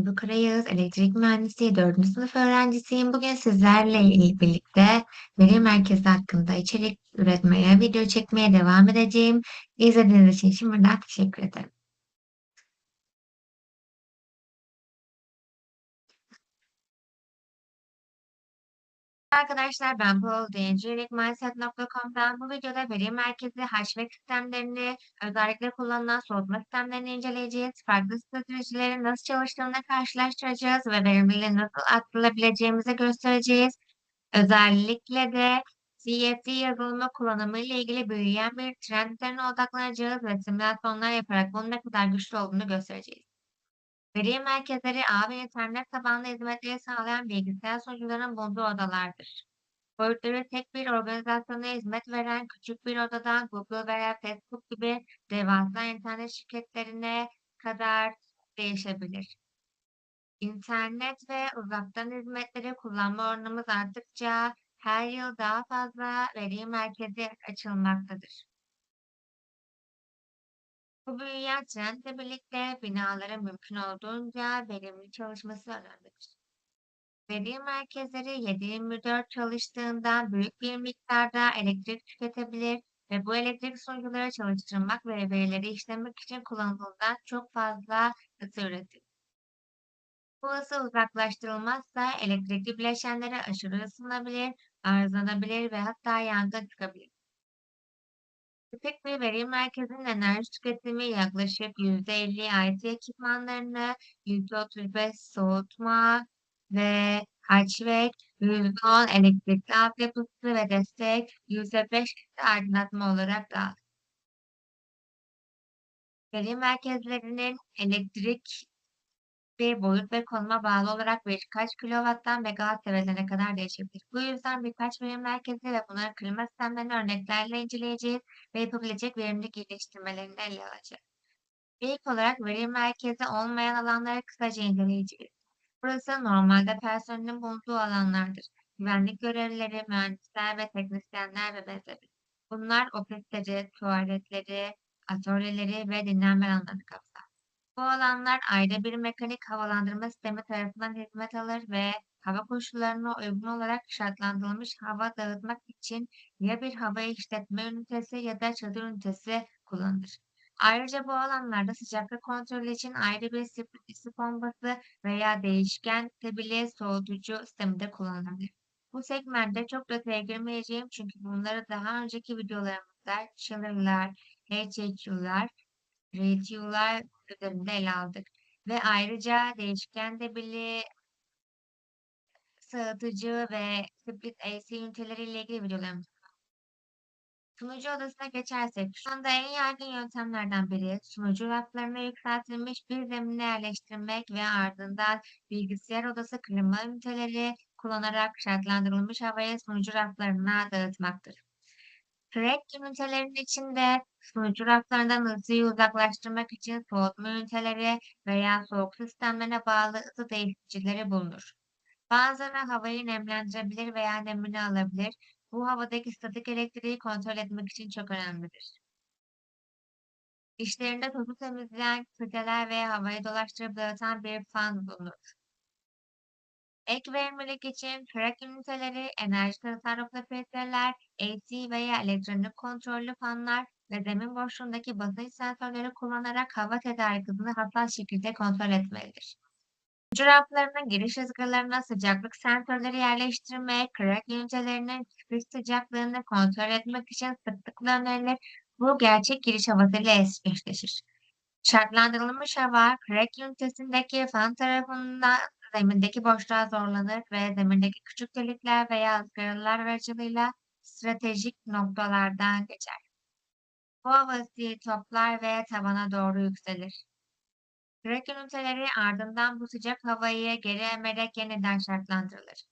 Ebru Karayağız, elektrik mühendisliği 4. sınıf öğrencisiyim. Bugün sizlerle birlikte veri merkezi hakkında içerik üretmeye, video çekmeye devam edeceğim. İzlediğiniz için şimdiden teşekkür ederim. Arkadaşlar ben Paul DNC'likmindset.com'dan bu videoda veri merkezi HVAC sistemlerini, özellikle kullanılan soğutma sistemlerini inceleyeceğiz. Farklı stratejilerin nasıl çalıştığını karşılaştıracağız ve verimliliği nasıl arttırılabileceğimizi göstereceğiz. Özellikle de CFD yazılımı kullanımı ile ilgili büyüyen bir trend üzerine odaklanacağız ve simülasyonlar yaparak bunun ne kadar güçlü olduğunu göstereceğiz. Veri merkezleri ağ internet tabanlı hizmetleri sağlayan bilgisayar sunucularının bulunduğu odalardır. Boyutları tek bir organizasyona hizmet veren küçük bir odadan Google veya Facebook gibi devasa internet şirketlerine kadar değişebilir. İnternet ve uzaktan hizmetleri kullanma oranımız arttıkça her yıl daha fazla veri merkezi açılmaktadır. Bu büyüyen trendle birlikte binaların mümkün olduğunca verimli çalışması önemlidir. Veri merkezleri 7/24 çalıştığından büyük bir miktarda elektrik tüketebilir ve bu elektrik sunucuları çalıştırmak ve verileri işlemek için kullanıldığından çok fazla ısı üretir. Bu ısı uzaklaştırılmazsa elektrikli bileşenlere aşırı ısınabilir, arızalanabilir ve hatta yangın çıkabilir. Tipik bir veri merkezinin enerji tüketimi yaklaşık %50 IT ekipmanlarını, %35 soğutma ve HVAC, %10 elektrikli altyapısı ve destek, %5 ise aydınlatma olarak dağılır. Veri merkezlerinin elektrik bir boyut ve konuma bağlı olarak birkaç kilovattan megawatt seviyelerine kadar değişebilir. Bu yüzden birkaç veri merkezi ve bunların klima sistemlerini örneklerle inceleyeceğiz ve yapabilecek verimlilik iyileştirmelerini ele alacağız. İlk olarak veri merkezi olmayan alanları kısaca inceleyeceğiz. Burası normalde personelin bulunduğu alanlardır. Güvenlik görevlileri, mühendisler ve teknisyenler ve benzeri. Bunlar ofisleri, tuvaletleri, atölyeleri ve dinlenme alanlarını kapsar. Bu alanlar ayrı bir mekanik havalandırma sistemi tarafından hizmet alır ve hava koşullarına uygun olarak şartlandırılmış hava dağıtmak için ya bir hava işletme ünitesi ya da çadır ünitesi kullanılır. Ayrıca bu alanlarda sıcaklık kontrolü için ayrı bir ısı bombası veya değişken tebili soğutucu sistemi de kullanılabilir. Bu segmentte çok detaya girmeyeceğim çünkü bunları daha önceki videolarımızda chiller'lar, HHU'lar, RTU'lar üzerinde ele aldık. Ve ayrıca değişken debili sığıtıcı ve split AC üniteleriyle ilgili videolarımız Sunucu odasına geçersek, şu anda en yaygın yöntemlerden biri sunucu raflarına yükseltilmiş bir zemine yerleştirmek ve ardından bilgisayar odası klima üniteleri kullanarak şartlandırılmış havayı sunucu raflarına dağıtmaktır. Crack ünitelerin içinde sunucu raflarından ısıyı uzaklaştırmak için soğutma üniteleri veya soğuk sistemlerine bağlı ısı değiştiricileri bulunur. Bazıları havayı nemlendirebilir veya nemini alabilir. Bu havadaki statik elektriği kontrol etmek için çok önemlidir. İşlerinde tozu temizleyen filtreler ve havayı dolaştırıp dağıtan bir fan bulunur. Ek verimlilik için track üniteleri, enerji tasarruflu filtreler, AC veya elektronik kontrollü fanlar ve zemin boşluğundaki basınç sensörleri kullanarak hava tedarik hızını hassas şekilde kontrol etmelidir. Ucu giriş ızgaralarına sıcaklık sensörleri yerleştirmek, crack ünitelerinin çıkış sıcaklığını kontrol etmek için sıklıkla önerilir. Bu gerçek giriş havasıyla eşleşir. Şartlandırılmış hava, crack ünitesindeki fan tarafından zemindeki boşluğa zorlanır ve zemindeki küçük delikler veya ızgaralar aracılığıyla stratejik noktalardan geçer. Bu havası toplar ve tavana doğru yükselir. Kürek üniteleri ardından bu sıcak havayı geri emerek yeniden şartlandırılır.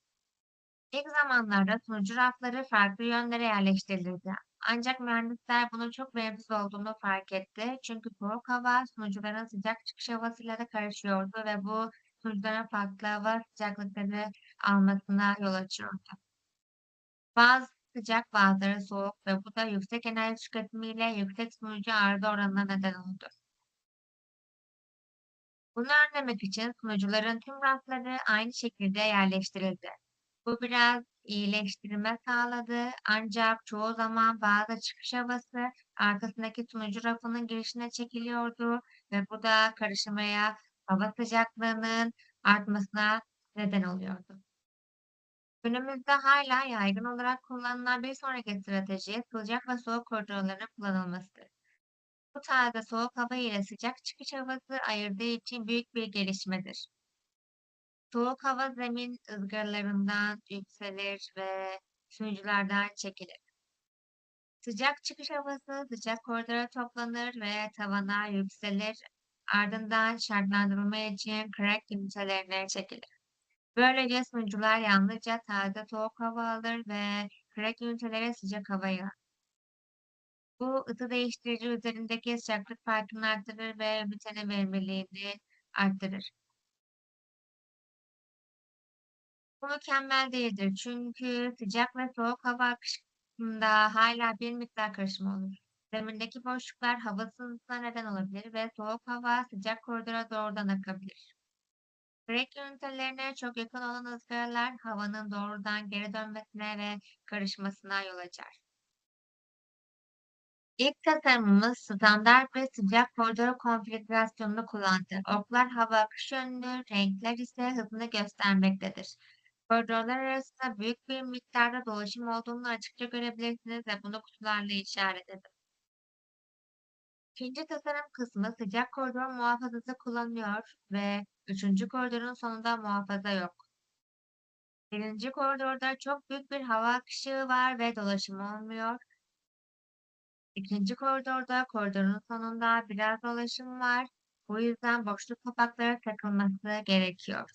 İlk zamanlarda sunucu rafları farklı yönlere yerleştirilirdi. Ancak mühendisler bunun çok verimsiz olduğunu fark etti. Çünkü soğuk hava sunucuların sıcak çıkış havasıyla da karışıyordu ve bu sunucuların farklı hava sıcaklıkları almasına yol açıyordu. Bazı sıcak bazıları soğuk ve bu da yüksek enerji tüketimiyle yüksek sunucu arıza oranına neden oldu. Bunu önlemek için sunucuların tüm rafları aynı şekilde yerleştirildi. Bu biraz iyileştirme sağladı ancak çoğu zaman bazı çıkış havası arkasındaki sunucu rafının girişine çekiliyordu ve bu da karışmaya, hava sıcaklığının artmasına neden oluyordu. Günümüzde hala yaygın olarak kullanılan bir sonraki strateji sıcak ve soğuk koridorların kullanılmasıdır. Bu tarzda soğuk hava ile sıcak çıkış havası ayırdığı için büyük bir gelişmedir. Soğuk hava zemin ızgaralarından yükselir ve sunuculardan çekilir. Sıcak çıkış havası sıcak koridora toplanır ve tavana yükselir. Ardından şartlandırma için crack ünitelerine çekilir. Böylece sunucular yalnızca taze soğuk hava alır ve crack ünitelere sıcak hava yağar. Bu ısı değiştirici üzerindeki sıcaklık farkını arttırır ve ünitenin verimliliğini arttırır. Bu mükemmel değildir çünkü sıcak ve soğuk hava akışında hala bir miktar karışma olur. Zemindeki boşluklar hava sızısına neden olabilir ve soğuk hava sıcak koridora doğrudan akabilir. Break ünitelerine çok yakın olan ızgaralar havanın doğrudan geri dönmesine ve karışmasına yol açar. İlk tasarımımız standart ve sıcak koridor konfigürasyonunu kullandı. Oklar hava akış yönlü, renkler ise hızını göstermektedir. Koridorlar arasında büyük bir miktarda dolaşım olduğunu açıkça görebilirsiniz ve bunu kutularla işaret edin. İkinci tasarım kısmı sıcak koridor muhafazası kullanıyor ve üçüncü koridorun sonunda muhafaza yok. Birinci koridorda çok büyük bir hava akışı var ve dolaşım olmuyor. İkinci koridorda koridorun sonunda biraz dolaşım var. Bu yüzden boşluk kapakları takılması gerekiyor.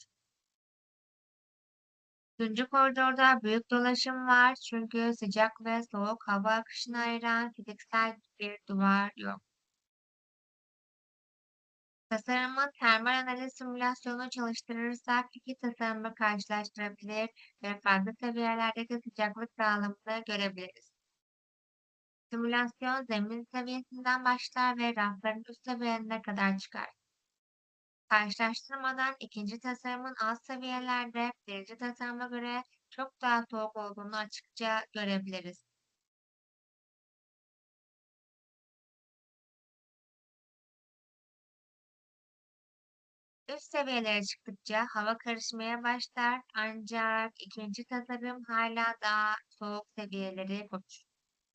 Üçüncü koridorda büyük dolaşım var çünkü sıcak ve soğuk hava akışını ayıran fiziksel bir duvar yok. Tasarımın termal analiz simülasyonu çalıştırırsak iki tasarımı karşılaştırabilir ve farklı seviyelerdeki sıcaklık dağılımını görebiliriz. Simülasyon zemin seviyesinden başlar ve rafların üst seviyelerine kadar çıkar. Karşılaştırmadan ikinci tasarımın alt seviyelerde birinci tasarıma göre çok daha soğuk olduğunu açıkça görebiliriz. Üst seviyelere çıktıkça hava karışmaya başlar ancak ikinci tasarım hala daha soğuk seviyeleri korur.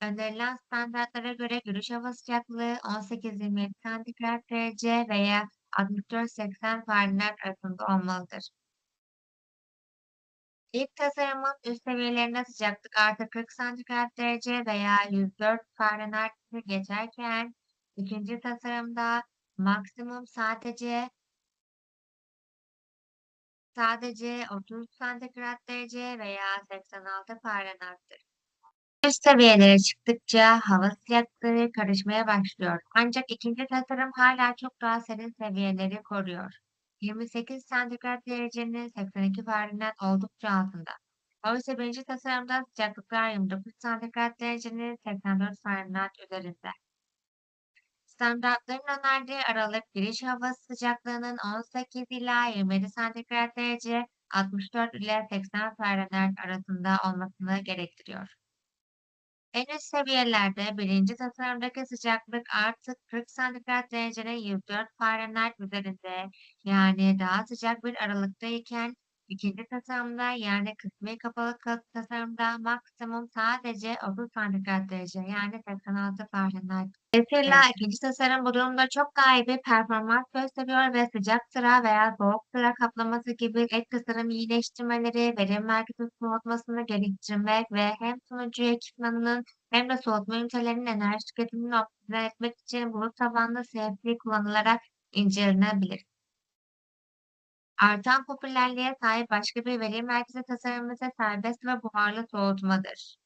Önerilen standartlara göre görüş hava sıcaklığı 18-27 santigrat derece veya 64-80 Fahrenheit arasında olmalıdır. İlk tasarımın üst seviyelerinde sıcaklık artı 40 santigrat derece veya 104 Fahrenheit'i geçerken ikinci tasarımda maksimum sadece sadece 30 santigrat derece veya 86 Fahrenheit'tir. Üst seviyelere çıktıkça hava sıcaklığı karışmaya başlıyor. Ancak ikinci tasarım hala çok daha serin seviyeleri koruyor. 28 santigrat derecenin 82 Fahrenheit oldukça altında. Oysa birinci tasarımda sıcaklıklar 29 santigrat derecenin 84 Fahrenheit üzerinde. Standartların önerdiği aralık giriş hava sıcaklığının 18 ila 27 santigrat derece 64 ile 80 Fahrenheit arasında olmasını gerektiriyor. En üst seviyelerde birinci tasarımdaki sıcaklık artık 40 santigrat derecenin 104 Fahrenheit üzerinde yani daha sıcak bir aralıktayken ikinci tasarımda yani kısmi kapalı tasarımda maksimum sadece 30 santigrat derece yani 86 Fahrenheit. Dolayısıyla evet. ikinci tasarım bu durumda çok bir performans gösteriyor ve sıcak sıra veya soğuk sıra kaplaması gibi ek tasarım iyileştirmeleri, verim merkezi soğutmasını geliştirmek ve hem sunucu ekipmanının hem de soğutma ünitelerinin enerji tüketimini optimize etmek için bulut tabanlı CFD kullanılarak incelenebilir. Artan popülerliğe sahip başka bir veri merkezi tasarımı ise serbest ve buharlı soğutmadır.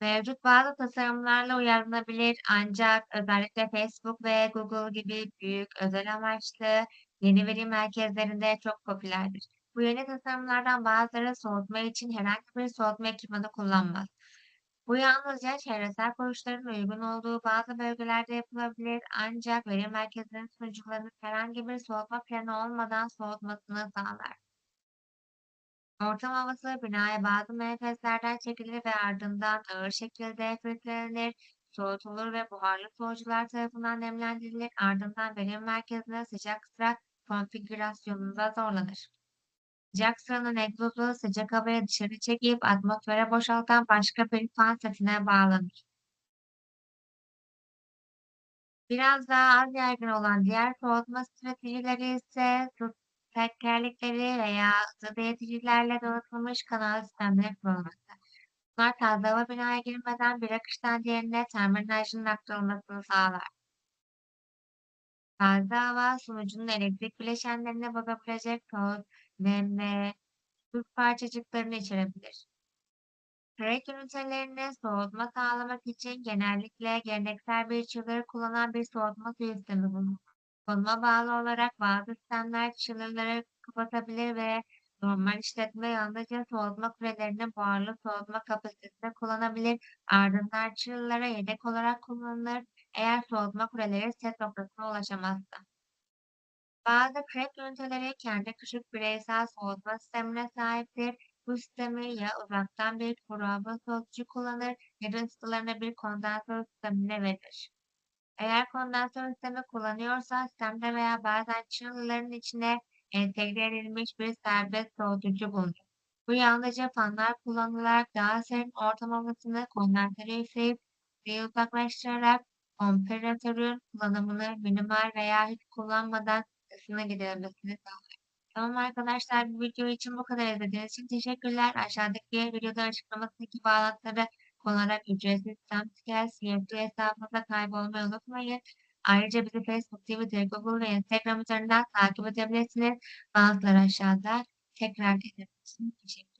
Mevcut bazı tasarımlarla uyarlanabilir ancak özellikle Facebook ve Google gibi büyük özel amaçlı yeni veri merkezlerinde çok popülerdir. Bu yeni tasarımlardan bazıları soğutma için herhangi bir soğutma ekipmanı kullanmaz. Bu yalnızca çevresel koşulların uygun olduğu bazı bölgelerde yapılabilir ancak veri merkezinin sunucularının herhangi bir soğutma planı olmadan soğutmasını sağlar. Ortam havası binaya bazı menfezlerden çekilir ve ardından ağır şekilde filtrelenir, soğutulur ve buharlı soğucular tarafından nemlendirilir, ardından verim merkezine sıcak sıra konfigürasyonunda zorlanır. Sıcak sıranın egzozu sıcak havayı dışarı çekip atmosfere boşaltan başka bir fan setine bağlanır. Biraz daha az yaygın olan diğer soğutma stratejileri ise su veya ısı değiştiricilerle donatılmış kanal sistemleri kullanılmakta. Bunlar taze hava binaya girmeden bir akıştan diğerine termal enerjinin aktarılmasını sağlar. Taze hava sunucunun elektrik bileşenlerine bozabilecek toz, ve su parçacıklarını içerebilir. Kürek ünitelerine soğutma sağlamak için genellikle geleneksel bir chiller kullanan bir soğutma sistemi bulunur. Konuma bağlı olarak bazı sistemler chiller'ları kapatabilir ve normal işletme yalnızca soğutma kürelerinin buharlı soğutma kapasitesini kullanabilir. Ardından chiller'lara yedek olarak kullanılır eğer soğutma kuleleri set noktasına ulaşamazsa. Bazı crack üniteleri kendi küçük bireysel soğutma sistemine sahiptir. Bu sistemi ya uzaktan bir kuru hava soğutucu kullanır ya da ısılarını bir kondansör sistemine verir. Eğer kondansör sistemi kullanıyorsa sistemde veya bazen chiller'ların içine entegre edilmiş bir serbest soğutucu bulunur. Bu yalnızca fanlar kullanılarak daha serin ortam havasını kondansöre üfleyip ısıyı uzaklaştırarak kompresörün kullanımını minimal veya hiç kullanmadan ısına giderilmesini sağlar. Tamam arkadaşlar bu video için bu kadar izlediğiniz için teşekkürler. Aşağıdaki videoda açıklamasındaki bağlantıları kullanarak ücretsiz Samskels CFD hesabınıza kaybolmayı unutmayın. Ayrıca bizi Facebook, Twitter, Google ve Instagram üzerinden takip edebilirsiniz. Bazıları aşağıda tekrar ediniz. Teşekkür